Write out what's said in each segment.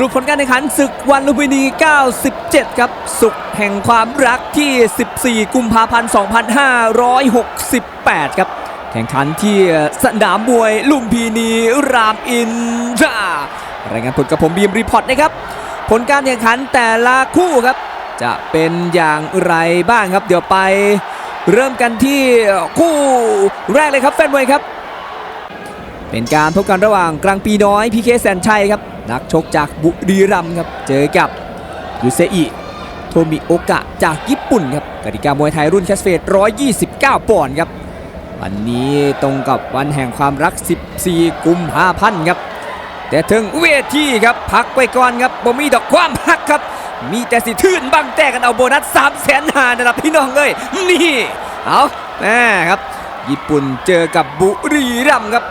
รุปผลการแข่งขันศึกวันลุมพินี 97 ครับ สุขแห่งความรักที่ 14 กุมภาพันธ์ 2568 ครับ แข่งขันที่สนามมวยลุมพินีรามอินทรารายงานผลกับผมบีมรีพอร์ตนะครับ ผลการแข่งขันแต่ละคู่ครับ จะเป็นอย่างไรบ้างครับ เดี๋ยวไป เริ่มกันที่คู่แรกเลยครับแฟนมวยครับ เป็นการพบกันระหว่างกลางปีน้อยพีเคแสนชัยครับ นักชกจากบุรีรัมย์ครับ เจอกับยูเซอิโทมิโอกะจากญี่ปุ่นครับกติกามวยไทยรุ่นแคสเฟต129 ปอนด์ครับ วันนี้ตรงกับวันแห่งความรัก 14 กุมภาพันธ์ครับ แต่ถึงเวทีครับพักไปก่อนครับบ่มีดอกความพักครับ มีแต่สิทื่นบังแต่กันเอาโบนัส3 0 0แสนหานะครับพี่น้องเอ้ยนี่ เอาแม่ครับ ญี่ปุ่นเจอกับบุรีรัมย์ครับ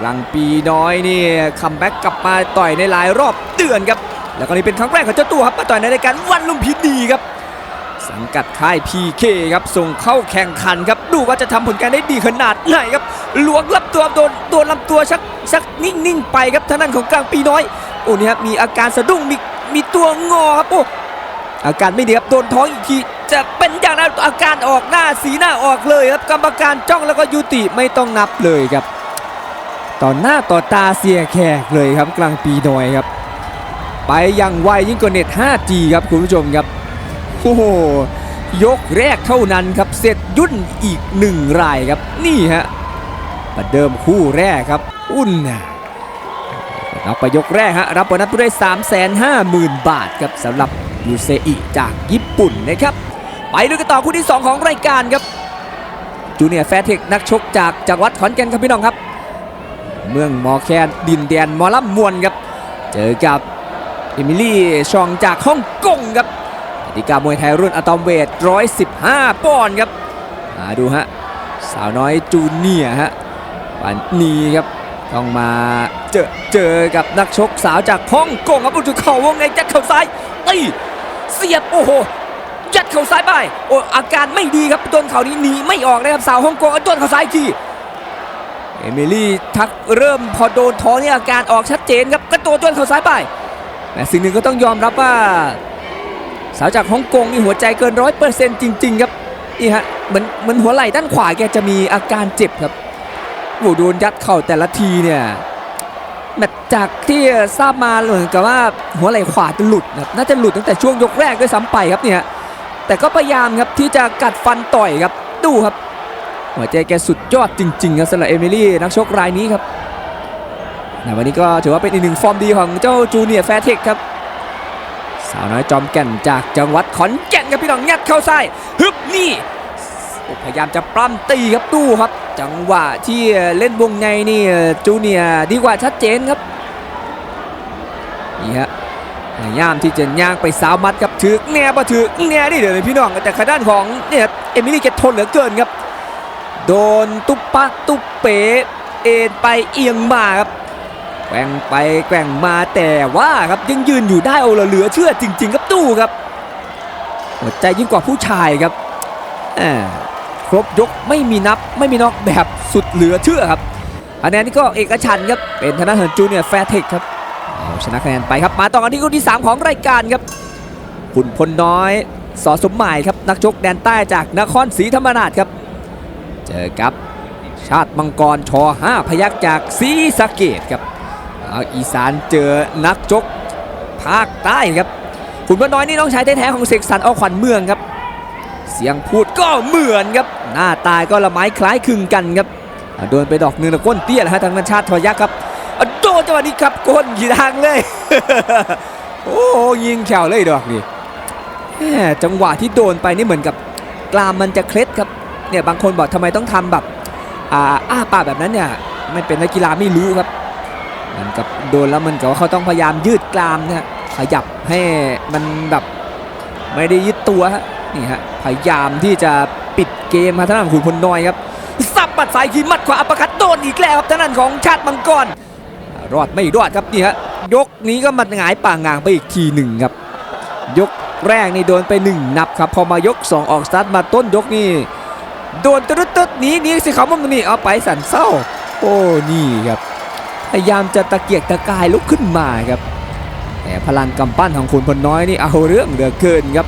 กลางปีน้อยนี่คัมแบ็กกลับมาต่อยในหลายรอบเดือนครับ แล้วก็นี่เป็นครั้งแรกของเจ้าตัวครับมาต่อยในรายการวันลุมพินีครับ สังกัดค่าย PK ครับ ส่งเข้าแข่งขันครับ ดูว่าจะทำผลการได้ดีขนาดไหนครับหลวงลำตัวโดนโดนลำตัวชักชักนิ่งๆไปครับทางด้านของกลางปีน้อยโอ้นี่ครับมีอาการสะดุ้งมีมีตัวงอครับโอ้อาการไม่ดีครับโดนท้องอีกทีจะเป็นอย่างนั้นอาการออกหน้าสีหน้าออกเลยครับกรรมการจ้องแล้วก็ยุติไม่ต้องนับเลยครับ ต่อหน้าต่อตาเสียแขกเลยครับกลางปีหน้อยครับ ไปอย่างไวยิ่งกว่าเน็ต 5G ครับคุณผู้ชมครับโอ้โหยกแรกเท่านั้นครับเสร็จยุ่นอีกหนึ่งรายครับนี่ฮะประเดิมคู่แรกครับ อุ่นนะเอาไปยกแรกฮะรับโบนัสไปด้3 5 0 0 0 0 บาทครับสำหรับยูเซอิจากญี่ปุ่นนะครับ ไปดูกันต่อคู่ที่ 2 ของรายการครับจูเนียร์แฟร์เทคนักชกจากจังหวัดขอนแก่นครับพี่น้องครับ เมืองมอแคนดินแดนมอลำมมวนครับ เจอกับเอมิลี่ชองจากฮ่องกงครับกติกามวยไทยรุ่นอะตอมเวท 115 ปอนด์ครับมาดูฮะสาวน้อยจูเนียร์ฮะวันนี้ครับต้องมาเจอเจอกับนักชกสาวจากฮ่องกงครับอุจุเข่าวงในยัดเข่าซ้ายตีเสียบโอ้โหยัดเข่าซ้ายไปโอ้อาการไม่ดีครับโดนเข่านี้หนีไม่ออกนะครับสาวฮ่องกงโดนเข่าซ้ายอีกที เอมิลี่ทักเริ่มพอโดนท้องนี่อาการออกชัดเจนครับกระโดดจนเข่าซ้ายไปแต่สิ่งหนึ่งก็ต้องยอมรับว่า สาวจากฮ่องกงนี่หัวใจเกินร้อยเปอร์เซ็นต์จริง ๆ ครับนี่ฮะเหมือนเหมือนหัวไหล่ด้านขวาแกจะมีอาการเจ็บครับโอ้โดนยัดเข่าแต่ละทีเนี่ยแมตจากที่ทราบมาเหมือนกับว่าหัวไหล่ขวาจะหลุดครับน่าจะหลุดตั้งแต่ช่วงยกแรกด้วยซ้ำไปครับเนี่ยแต่ก็พยายามครับที่จะกัดฟันต่อยครับดูครับ หัวใจแกสุดยอดจริงๆครับสำหรับเอมิลี่นักชกรายนี้ครับวันนี้ก็ถือว่าเป็นอีกหนึ่งฟอร์มดีของเจ้าจูเนียร์แฟร์เทคครับ สาวน้อยจอมแก่นจากจังหวัดขอนแก่นครับพี่น้องงัดเข้าซ้ายฮึบนี่พยายามจะปล้ำตีครับตู้ครับ จังหวะที่เล่นวงในนี่จูเนียร์ดีกว่าชัดเจนครับนี่ฮะพยายามที่จะย่างไปสาวมัดครับถือแน่ปะถือแน่นี่เดี๋ยวเลยพี่น้องแต่ขด้านของเนี่ยเอมิลี่แกทนเหลือเกินครับ โดนตุ๊บปะตุ๊บเป๋เอ็นไปเอียงมาครับแกว่งไปแกว่งมาแต่ว่าครับยังยืนอยู่ได้เอาละเหลือเชื่อจริง ๆ ครับตู้ครับหัวใจยิ่งกว่าผู้ชายครับครบยกไม่มีนับไม่มีน็อกแบบสุดเหลือเชื่อครับคะแนนนี้ก็เอกฉันครับเป็นธนาเหินจูเนียร์แฟร์เทคครับเอาชนะคะแนนไปครับมาต่อกันที่คู่ที่ 3 ของรายการครับขุนพลน้อยสอสมหมายครับนักชกแดนใต้จากนครศรีธรรมราชครับ เจอกับชาติมังกรชอ5พยักจากศรีสะเกดครับอีสานเจอนักจกภาคใต้ครับขุนพลน้อยนี่น้องชายแท้ๆของเสกสรรออกขวัญเมืองครับ เสียงพูดก็เหมือนครับ หน้าตายก็ละไม้คล้ายคลึงกันครับโดนไปดอกหนึ่งแล้วก้นเตี้ยแล้วฮะทางนันชาติทอยักษ์ครับโดนจังหวะนี้ครับก้นยีทางเลย โอ้ยิงแขวเลยดอกนี่จังหวะที่โดนไปนี่เหมือนกับกรามมันจะเคล็ดครับ เนี่ยบางคนบอกทำไมต้องทำแบบอ่าอ้าปากแบบนั้นเนี่ยไม่เป็นนักกีฬาไม่รู้ครับมันกับโดนแล้วมันกับว่าเขาต้องพยายามยืดกรามนะขยับให้มันแบบไม่ได้ยึดตัวฮะนี่ฮะพยายามที่จะปิดเกมมาทางด้านขุนพลน้อยครับสับบัดสายขีมัดขวาอัปคัดโดนอีกแล้วครับทางด้านของชาติมังกรรอดไม่รอดครับนี่ฮะยกนี้ก็มันหงายป่างางไปอีกทีหนึ่งครับ ยกแรกนี่โดนไปหนึ่งนับครับ พอมายก 2 ออกสตาร์ทมาต้นยกนี่ โดนตึ๊ดตึ๊ดหนีหนีสิเขามันนี่เอาไปสันเศร้า โอ้นี่ครับพยายามจะตะเกียกตะกายลุกขึ้นมาครับแต่พลังกำปั้นของคุณพลน้อยนี่เอาเรื่องเหลือเกินครับ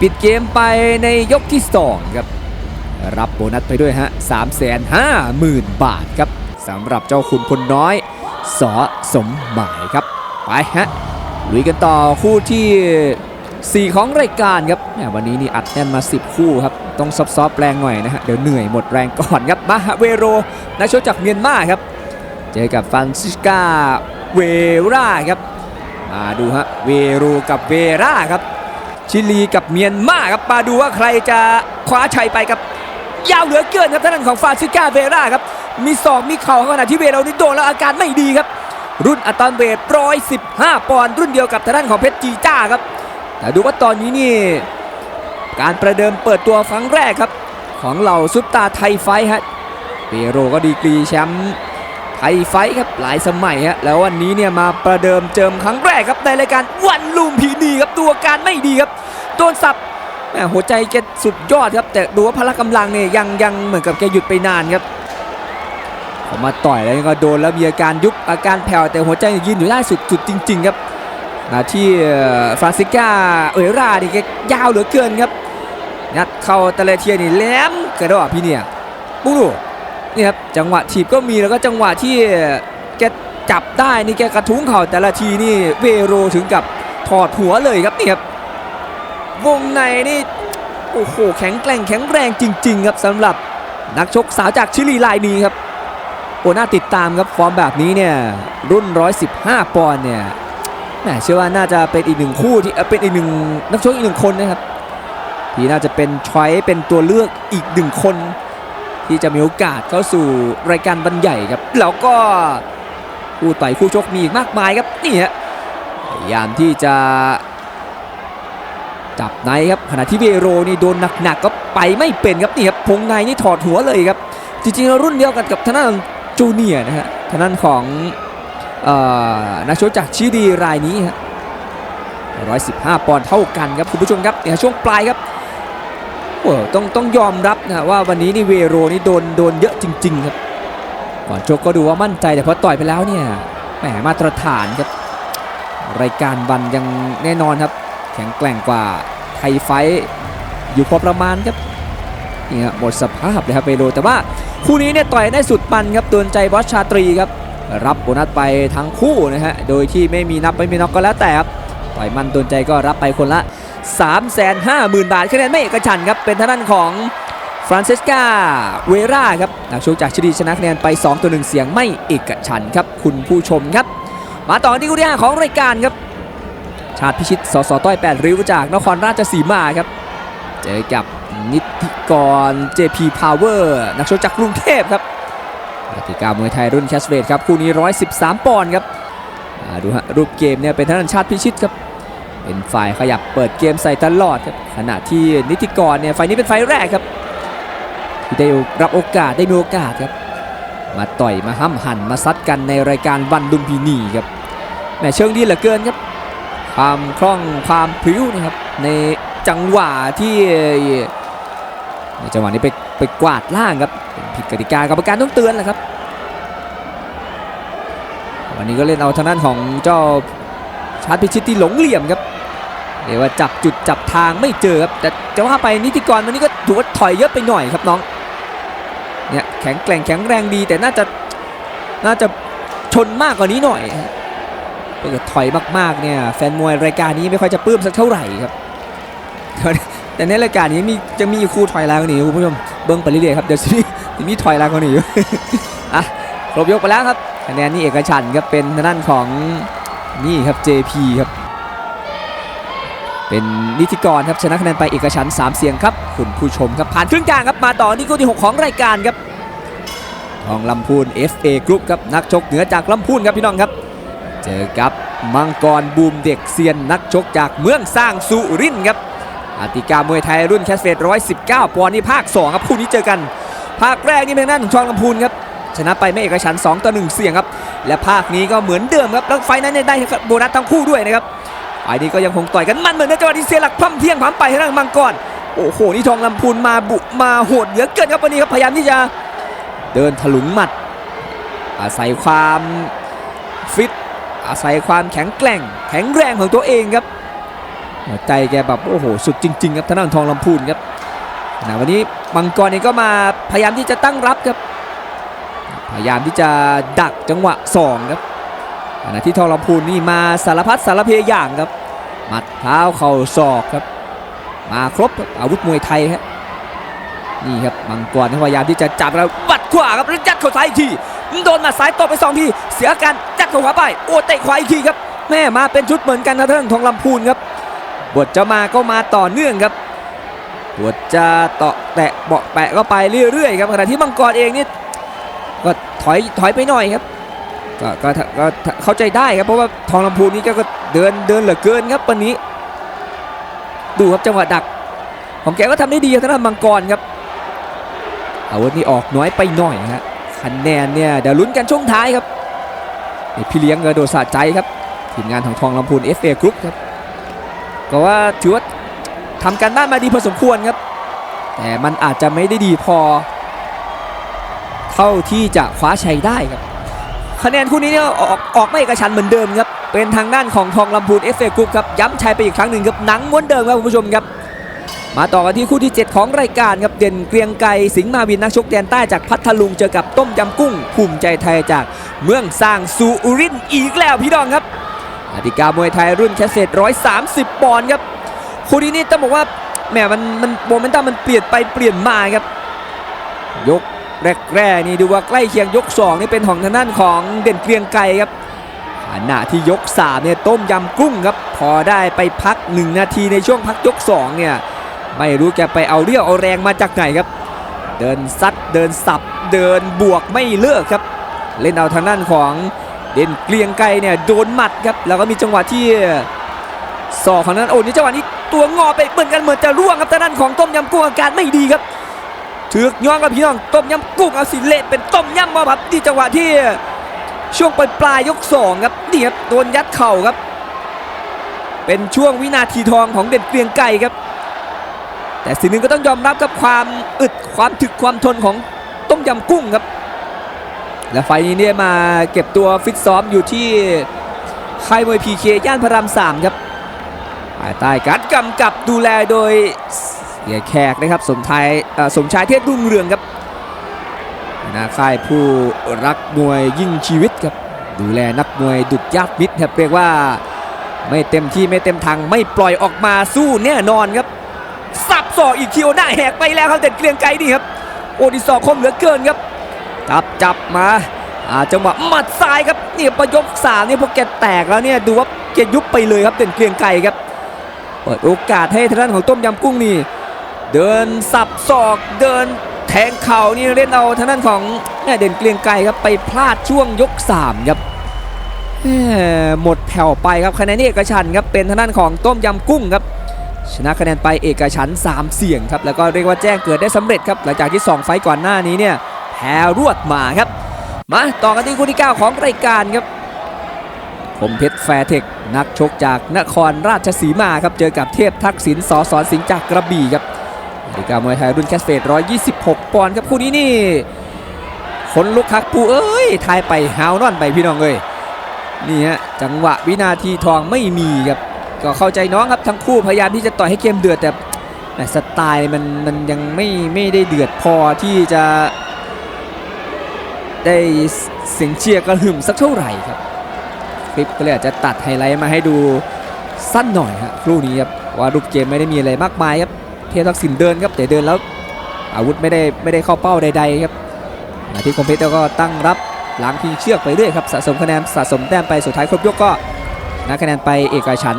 ปิดเกมไปในยกที่2ครับรับโบนัสไปด้วยฮะ350,000บาทครับสำหรับเจ้าคุณพลน้อยสอสมหมายครับ ไปฮะลุยกันต่อคู่ที่ 4 ของรายการครับแหมวันนี้นี่อัดแน่นมา 10 คู่ครับ ต้องซอฟๆแรงหน่อยนะฮะ เดี๋ยวเหนื่อยหมดแรงก่อนครับ มาฮะเวโรนักชกจากเมียนมาครับ เจอกับฟรานซิสกาเวราครับมาดูฮะเวโรกับเวราครับ ชิลีกับเมียนมาครับ มาดูว่าใครจะคว้าชัยไปครับ ยาวเหลือเกินครับท่านานของฟานซิสกาเวราครับ มีศอกมีเข่าขณะที่เวโรนี่โดนแล้วอาการไม่ดีครับ รุ่นอัตอนเวท115 ปอนด์รุ่นเดียวกับทางด้านของเพชรจีจ้าครับ แต่ดูว่าตอนนี้นี่การประเดิมเปิดตัวครั้งแรกครับ ของเหล่าซุปตาไทยไฟฮะเปโรก็ดีกรีแชมป์ไทยไฟครับหลายสมัยฮะแล้ววันนี้เนี่ยมาประเดิมเจิมครั้งแรกครับในรายการวันลุมพินีครับตัวการไม่ดีครับโดนสับแหม่หัวใจแกสุดยอดครับ แต่ดูว่าพละกำลังเนี่ยยังยังเหมือนกับแกหยุดไปนานครับพอมาต่อยแล้วก็โดนแล้วมีอาการยุบอาการแผ่วแต่หัวใจยืนอยู่ได้สุดสุดจริง ๆ ครับ มาที่ฟรานซิก้าเอรานี่แกยาวเหลือเกินครับยัดเข้าตะเลเทียนี่แหลมกระโดดพี่เนี่ยปุ๊บดูนี่ครับจังหวะถีบก็มีแล้วก็จังหวะที่แกจับได้นี่แกกระทุ้งเข่าแต่ละทีนี่เวโรถึงกับถอดหัวเลยครับนี่ครับวงในนี่โอ้โหแข็งแกร่งแข็งแรงจริง ๆ ครับสำหรับนักชกสาวจากชิลีรายนี้ครับโอ้น่าติดตามครับฟอร์มแบบนี้เนี่ยรุ่น 115 ปอนด์เนี่ย แหมเชื่อว่าน่าจะเป็นอีกหนึ่งคู่ที่เป็นอีกหนึ่งนักชกอีกหนึ่งคนนะครับที่น่าจะเป็นช้อยเป็นตัวเลือกอีกหนึ่งคน ที่จะมีโอกาสเข้าสู่รายการบันใหญ่ครับแล้วก็คู่ต่อยคู่ชกมีอีกมากมายครับนี่ฮะพยายามที่จะจับในครับขณะที่เวโรนี่โดนหนักๆก็ไปไม่เป็นครับนี่ครับพงในนี่ถอดหัวเลยครับ จริงๆแล้วรุ่นเดียวกันกับทางด้านจูเนียนะฮะทางด้านของ นักชกจากชิลีรายนี้ฮะ115 ปอนด์เท่ากันครับคุณผู้ชมครับเนี่ยช่วงปลายครับโอ้ต้องต้องยอมรับนะว่าวันนี้นี่เวโรนี่โดนโดนเยอะจริง ๆ ครับ ก่อนชกก็ดูว่ามั่นใจแต่พอต่อยไปแล้วเนี่ยแหมมาตรฐานครับ รายการวันยังแน่นอนครับ แข็งแกร่งกว่าไทยไฟอยู่พอประมาณครับนี่ครับหมดสภาพเลยครับเวโรแต่ว่าคู่นี้เนี่ยต่อยได้สุดมันครับตัวนใจบอสชาตรีครับ รับโบนัสไปทั้งคู่นะฮะ โดยที่ไม่มีนับไม่มีน็อกก็แล้วแต่ครับต่อยมันโดนใจก็รับไปคนละ 350,000 บาทคะแนนไม่เอกฉันครับ เป็นทางด้านของฟรานเซสกาเวราครับนักชกจากชิลีชนะคะแนนไป 2 ตัว1เสียงไม่เอกฉันครับ คุณผู้ชมครับ มาต่อที่คู่ที่5ของรายการครับ ชาติพิชิตสสต้อย 8 ริ้วจากนครราชสีมาครับ เจอกับนิติกร JP Power นักชกจากกรุงเทพครับ กติกามวยไทยรุ่นแคสเวทครับคู่นี้ 113 ปอนด์ครับดูฮะรูปเกมเนี่ยเป็นทางด้านชาติพิชิตครับเป็นฝ่ายขยับเปิดเกมใส่ตลอดครับขณะที่นิติกรเนี่ยไฟนี้เป็นไฟแรกครับที่ได้รับโอกาสได้มีโอกาสครับมาต่อยมาห้ำหั่นมาซัดกันในรายการวันดุมพินีครับแหมเชิงดีเหลือเกินครับ ความคล่องความพริ้วนะครับในจังหวะที่ จังหวะนี้ไปไปกวาดล่างครับ ผิดกติกากรรมการต้องเตือนแหละครับ วันนี้ก็เล่นเอาทางด้านของเจ้าชาร์จพิชิตที่หลงเหลี่ยมครับเรียกว่าจับจุดจับทางไม่เจอครับแต่จะว่าไปนิติกรวันนี้ก็ถือว่าถอยเยอะไปหน่อยครับน้องเนี่ยแข็งแกร่งแข็งแรงดี แต่น่าจะน่าจะชนมากกว่านี้หน่อยถ้าเกิดถอยมากๆเนี่ยแฟนมวยรายการนี้ไม่ค่อยจะปลื้มสักเท่าไหร่ครับ แต่ในรายการนี้มีจะมีคู่ถอยแรงกว่านี้คุณผู้ชมเบิ้งไปเรื่อยๆครับเดี๋ยวจะมีจะมีถอยแรงกว่านี้อยู่อะครบยกไปแล้วครับคะแนนนี่เอกฉันครับเป็นทางด้านของนี่ครับ JP ครับ เป็นนิติกรครับชนะคะแนนไปเอกฉันท์3เสียงครับคุณผู้ชมครับผ่านครึ่งกลางครับมาต่อที่คู่ที่ 6 ของรายการครับทองลำพูน FA Group ครับนักชกเหนือจากลำพูนครับพี่น้องครับ เจอกับมังกรบูมเด็กเซียนนักชกจากเมืองสร้างสุรินครับ อาติกามวยไทยรุ่นแคสเฟต119ปอนด์นี่ภาค2ครับคู่นี้เจอกัน ภาคแรกนี่เป็นด้านของทองลำพูนครับชนะไปไม่เอกฉัน2ต่อ1เสียงครับ และภาคนี้ก็เหมือนเดิมครับแล้วไฟนั้นได้โบนัสทั้งคู่ด้วยนะครับไฟล์นี้ก็ยังคงต่อยกันมันเหมือนในจังหวะที่เสียหลักพร่ำเพรียงผามไปทางด้านมังกรโอ้โหนี่ทองลำพูนมาบุมาโหดเหลือเกินครับวันนี้ครับพยายามที่จะเดินถลุงหมัด อาศัยความฟิตอาศัยความแข็งแกร่ง แข็งแรงของตัวเองครับ ใจแกแบบโอ้โหสุดจริง ๆ ครับทางด้านทองลำพูนครับขณะวันนี้มังกรเองก็มาพยายามที่จะตั้งรับครับ พยายามที่จะดักจังหวะสองครับขณะที่ทองลำพูนนี่มาสารพัดสารเพอย่างครับหมัดเท้าเข่าศอกครับ มาครบอาวุธมวยไทยครับนี่ครับมังกรพยายามที่จะจับแล้วบัดขวาครับแล้วยัดเข่าซ้ายอีกทีโดนหมัดซ้ายตบไปสองทีเสียอาการยัดเข่าขวาไปโอ้เตะขวาอีกทีครับแม่มาเป็นชุดเหมือนกันนะท่านทองลำพูนครับ บทจะมาก็มาต่อเนื่องครับบทจะเตาะแตะเบาะแปะก็ไปเรื่อยๆครับขณะที่มังกรเองนี่ก็ถอยถอยไปหน่อยครับก็ก็ก็เข้าใจได้ครับเพราะว่าทองลำพูนนี่ก็เดินเดินเหลือเกินครับวันนี้ ดูครับจังหวะดัก ของแกก็ทำได้ดีครับทางด้านมังกรครับอาวุธนี่ออกน้อยไปหน่อยฮะคะแนนเนี่ยเดี๋ยวลุ้นกันช่วงท้ายครับพี่เลี้ยงกระโดดสะใจครับทีมงานของทองลำพูน FA Group ครับ ก็ว่าถือว่าทำการบ้านมาดีพอสมควรครับ แต่มันอาจจะไม่ได้ดีพอ เท่าที่จะคว้าชัยได้ครับ คะแนนคู่นี้เนี่ยออกออกไม่เอกฉันเหมือนเดิมครับ เป็นทางด้านของทองลำพูน FA Group ครับย้ำชัยไปอีกครั้งหนึ่งครับหนังม้วนเดิมครับคุณผู้ชมครับ มาต่อกันที่คู่ที่ 7 ของรายการครับเด่นเกรียงไกรสิงห์มาวินนักชกแดนใต้จากพัทลุงเจอกับต้มยำกุ้งภูมิใจไทยจากเมืองสร้างสุรินทร์อีกแล้วพี่น้องครับ กติกามวยไทยรุ่นแคสเซต130 ปอนด์ครับคู่นี้นี่ต้องบอกว่าแหมมันมันโมเมนตัมมันเปลี่ยนไปเปลี่ยนมาครับ ยกแรกๆนี่ดูว่าใกล้เคียงยก 2 นี่เป็นของทางด้านของเด่นเกรียงไกรครับขณะที่ยก3เนี่ยต้มยำกุ้งครับ พอได้ไปพัก 1 นาทีในช่วงพักยก 2 เนี่ย ไม่รู้แกไปเอาเรี่ยวเอาแรงมาจากไหนครับ เดินซัดเดินสับเดินบวกไม่เลิกครับ เล่นเอาทางด้านของ เด่นเกรียงไกรเนี่ยโดนหมัดครับแล้วก็มีจังหวะที่ศอกของนั้นโอ้นี่จังหวะนี้ตัวงอไปเหมือนกันเหมือนจะร่วงครับทางด้านของต้มยำกุ้งอาการไม่ดีครับถือกย้อนกับพี่น้องต้มยำกุ้งเอาสิเละเป็นต้มยำมาครับที่จังหวะที่ช่วงปลายปลายยกสองครับนี่ครับโดนยัดเข่าครับ เป็นช่วงวินาทีทองของเด่นเกรียงไกรครับ แต่สิ่งหนึ่งก็ต้องยอมรับกับความอึดความถึกความทนของต้มยำกุ้งครับ และไฟนี้เนี่ยมาเก็บตัวฟิตซ้อมอยู่ที่ค่ายมวยพีเคย่านพระรามสามครับภายใต้การกำกับดูแลโดยเสียแขกนะครับสมชายสมชายเทพรุ่งเรืองครับนาค่ายผู้รักมวยยิ่งชีวิตครับดูแลนักมวยดุจญาติมิตรครับเรียกว่าไม่เต็มที่ไม่เต็มทางไม่ปล่อยออกมาสู้แน่นอนครับสับศอกอีกคิวหน้าแหกไปแล้วครับเด็ดเกรียงไกรนี่ครับโอดิศอกคมเหลือเกินครับ จับจับมาจังหวะหมัดซ้ายครับนี่ประยกสามนี่พอแกแตกแล้วเนี่ยดูว่าแกยุบไปเลยครับเด่นเกรียงไกรครับเปิดโอกาสให้ทางด้านของต้มยำกุ้งนี่เดินสับศอกเดินแทงเข่านี่เล่นเอาทางด้านของเด่นเกรียงไกรครับไปพลาดช่วงยก3ครับหมดแผ่วไปครับคะแนนเอกฉันครับเป็นทางด้านของต้มยำกุ้งครับชนะคะแนนไปเอกฉัน3 เสียงครับแล้วก็เรียกว่าแจ้งเกิดได้สำเร็จครับหลังจากที่ 2 ไฟก่อนหน้านี้เนี่ย พ้รวดมาครับ มาต่อกันที่คู่ที่ 9 ของรายการครับผมเพชรแฟร์เทคนักชกจากนครราชสีมาครับ เจอกับเทพทักษิณสอสอนสิงห์จากกระบี่ครับนาฬิกามวยไทยรุ่นแคสเฟต126 ปอนด์ครับคู่นี้นี่คนลุกคักปูเอ้ยทายไปฮาวนอนไปพี่น้องเอ้ยนี่ฮะจังหวะวินาทีทองไม่มีครับก็เข้าใจน้องครับทั้งคู่พยายามที่จะต่อยให้เกมเดือดแต่สไตล์มันมันยังไม่ไม่ได้เดือดพอที่จะ ได้เสียงเชียร์กระหึ่มสักเท่าไหร่ครับ คลิปก็เลยอาจจะตัดไฮไลท์มาให้ดูสั้นหน่อยครับครู่นี้ครับว่ารูปเกมไม่ได้มีอะไรมากมายครับเทพทักษิณเดินครับแต่เดินแล้ว อาวุธไม่ได้ไม่ได้เข้าเป้าใดๆครับที่คอมเพชรก็ตั้งรับหลังพิงเชือกไปเรื่อยครับสะสมคะแนนสะสมแต้มไปสุดท้ายครบยกก็นะคะแนนไปเอกฉัน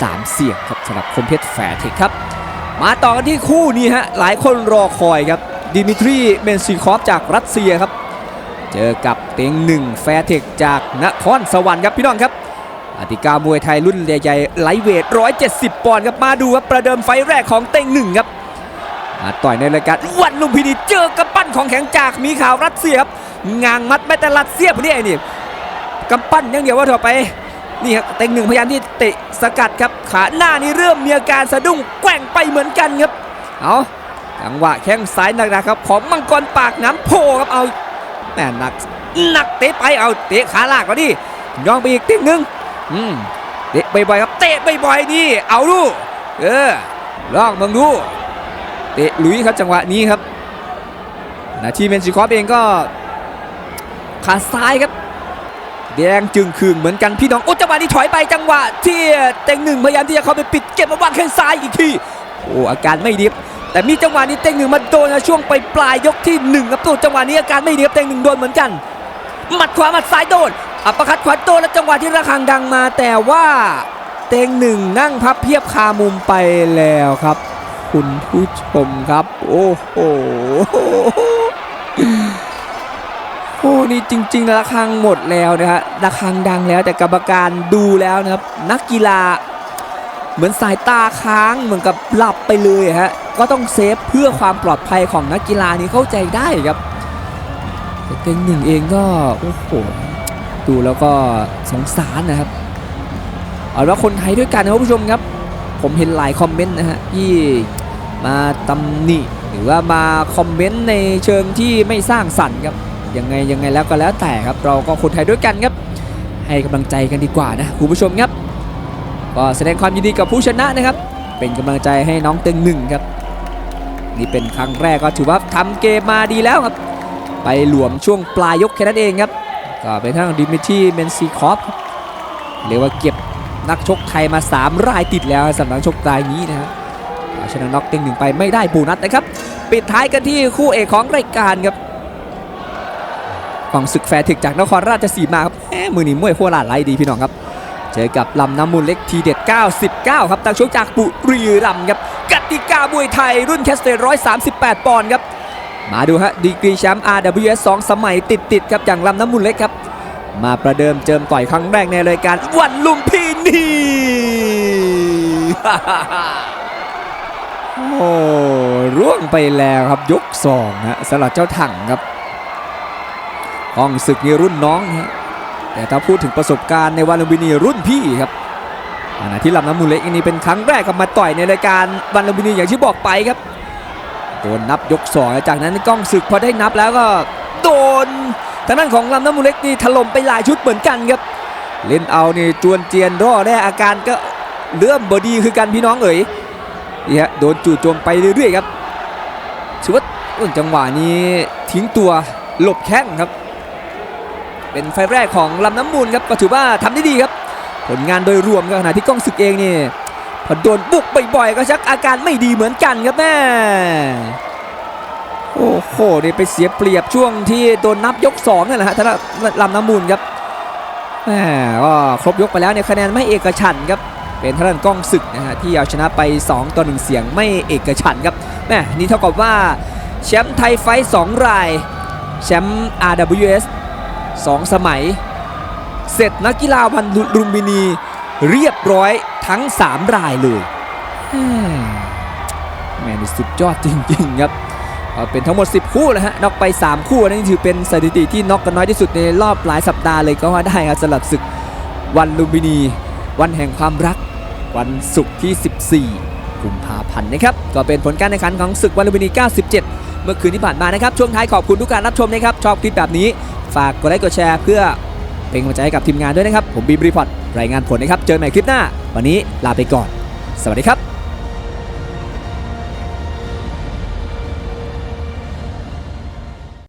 สามเสียงครับสำหรับคมเพชรแฟร์เทคครับ มาต่อกันที่คู่นี้ฮะหลายคนรอคอยครับดิมิทรีเมนซีคอฟจากรัสเซียครับ เจอกับเต็งหนึ่งแฟร์เทคจากนครสวรรค์ครับพี่น้องครับอติกามวยไทยรุ่นใหญ่ๆไลท์เวท 170 ปอนด์ครับมาดูครับประเดิมไฟแรกของเต็งหนึ่งครับมาต่อยในรายการวันลุมพินีเจอกับปั้นของแข็งจากมีข่าวรัสเซียครับงางมัดไม่แต่รัสเซียพอดีไอ้นี่กำปั้นย่างเดียวว่าถอไปนี่ครับเต็งหนึ่งพยายามที่เตะสกัดครับขาหน้านี่เริ่มมีอาการสะดุ้งแกว่งไปเหมือนกันครับเอาจังหวะแข้งซ้ายหนักๆครับของมังกรปากน้ำโพครับเอา แม่หนักหนักเตะไปเอาเตะขาลากก็ดิย่องไปอีกติ๊กหนึ่งอืมเตะบ่อยๆครับเตะบ่อยๆนี่เอาดูเออลองมึงดูเตะลุยครับจังหวะนี้ครับนาทีเมนซิคอฟเองก็ขาซ้ายครับแดงจึงคืงเหมือนกันพี่น้องโอ้จังหวะนี้ถอยไปจังหวะที่เต็งหนึ่งพยายามที่จะเข้าไปปิดเก็บมาวางแข้งซ้ายอีกทีโอ้อาการไม่ดีบ แต่มีจังหวะนี้เต็งหนึ่งมาโดนนะช่วงไปปลายยกที่หนึ่งครับตัวจังหวะนี้อาการไม่ดีครับเต็งหนึ่งโดนเหมือนกันหมัดขวาหมัดซ้ายโดนอัปเปร์คัดขวาโดนแล้วจังหวะที่ระฆังดังมาแต่ว่าเต็งหนึ่งนั่งพับเพียบคามุมไปแล้วครับ คุณผู้ชมครับ โอ้โหโอ้นี่จริงๆระฆังหมดแล้วนะฮะระฆังดังแล้วแต่กรรมการดูแล้วนะครับ นักกีฬา เหมือนสายตาค้างเหมือนกับหลับไปเลยฮะก็ต้องเซฟเพื่อความปลอดภัยของนักกีฬานี่เข้าใจได้ครับเต็งหนึ่งเองก็โอ้โหดูแล้วก็สงสารนะครับเอาละคนไทยด้วยกันนะคุณผู้ชมครับ ผมเห็นหลายคอมเมนต์นะฮะที่มาตำหนิหรือว่ามาคอมเมนต์ในเชิงที่ไม่สร้างสรรค์ครับยังไงยังไงแล้วก็แล้วแต่ครับ เราก็คนไทยด้วยกันครับ ให้กำลังใจกันดีกว่านะคุณผู้ชมครับ ก็แสดงความยินดีกับผู้ชนะนะครับ เป็นกำลังใจให้น้องเต็งหนึ่งครับ นี่เป็นครั้งแรกก็ถือว่าทำเกมมาดีแล้วครับ ไปหลวมช่วงปลายยกแค่นั้นเองครับ ก็เป็นทางดิมิทรีเมนซีคอฟเรียกว่าเก็บนักชกไทยมา 3 รายติดแล้วสำหรับชกรายนี้นะครับชนะน็อกเต็งหนึ่งไปไม่ได้บูนัสนะครับ ปิดท้ายกันที่คู่เอกของรายการครับของศึกแฟร์เทคจากนครราชสีมาครับแหมมือหนีมวยโคราชไล่ดีพี่น้องครับ เจอกับลำน้ำมูลเล็กทีเด็ด 99 ครับตั้งชกจากบุรีรัมย์ครับกติกามวยไทยรุ่นแคสเตอร์138 ปอนด์ครับ มาดูฮะดีกรีแชมป์ RWS 2 สมัยติดติดครับอย่างลำน้ำมูลเล็กครับ มาประเดิมเจิมต่อยครั้งแรกในรายการวันลุมพินีโอ้ร่วงไปแล้วครับยก2ฮะสำหรับเจ้าถังครับห้องศึกนี่รุ่นน้องฮะ แต่ถ้าพูดถึงประสบการณ์ในวันลุมพินีรุ่นพี่ครับขณะที่ลำน้ำมูลเล็กอันนี้เป็นครั้งแรกครับมาต่อยในรายการวันลุมพินีอย่างที่บอกไปครับโดนนับยกสองจากนั้นกล้องศึกพอได้นับแล้วก็โดนทางด้านของลำน้ำมูลเล็กนี่ถล่มไปหลายชุดเหมือนกันครับ เล่นเอานี่จวนเจียนรอได้อาการก็เริ่มบอดีคือกันพี่น้องเอ๋ยนี่ฮะโดนจู่โจมไปเรื่อยๆครับถือว่าจังหวะนี้ทิ้งตัวหลบแข้งครับ เป็นไฟแรกของลำน้ำมูลครับก็ถือว่าทำได้ดีครับ ผลงานโดยรวมก็ขณะที่กล้องศึกเองนี่พอโดนบุกบ่อยๆก็ชักอาการไม่ดีเหมือนกันครับแม่โอ้โหนี่ไปเสียเปรียบช่วงที่โดนนับยก2นั่นแหละฮะท่านลำน้ำมูลครับแม่ก็ครบยกไปแล้วเนี่ยคะแนนไม่เอกฉันครับเป็นท่านกล้องศึกนะฮะที่เอาชนะไป 2ต่อ1เสียงไม่เอกฉันครับแม่นี่เท่ากับว่าแชมป์ไทยไฟสองรายแชมป์ RWS สองสมัย เสร็จนักกีฬาวันลุมพินีเรียบร้อยทั้ง 3 รายเลยแม่แม่นี่สุดยอดจริงๆครับเป็นทั้งหมด 10 คู่แล้วฮะน็อกไป 3 คู่นั่นถือเป็นสถิติที่น็อกกันน้อยที่สุดในรอบหลายสัปดาห์เลยก็ว่าได้ครับสำหรับศึกวันลุมพินี วันแห่งความรัก วันศุกร์ที่ 14กุมภาพันธ์นะครับก็เป็นผลการแข่งขันของศึกวันลุมพินี 97 เมื่อคืนที่ผ่านมานะครับช่วงท้ายขอบคุณทุกการรับชมนะครับชอบคลิปแบบนี้ ฝากกดไลค์กดแชร์เพื่อเป็นกำลังใจให้กับทีมงานด้วยนะครับ ผมบีมรีพอร์ตรายงานผลนะครับ เจอกันใหม่คลิปหน้า วันนี้ลาไปก่อน สวัสดีครับ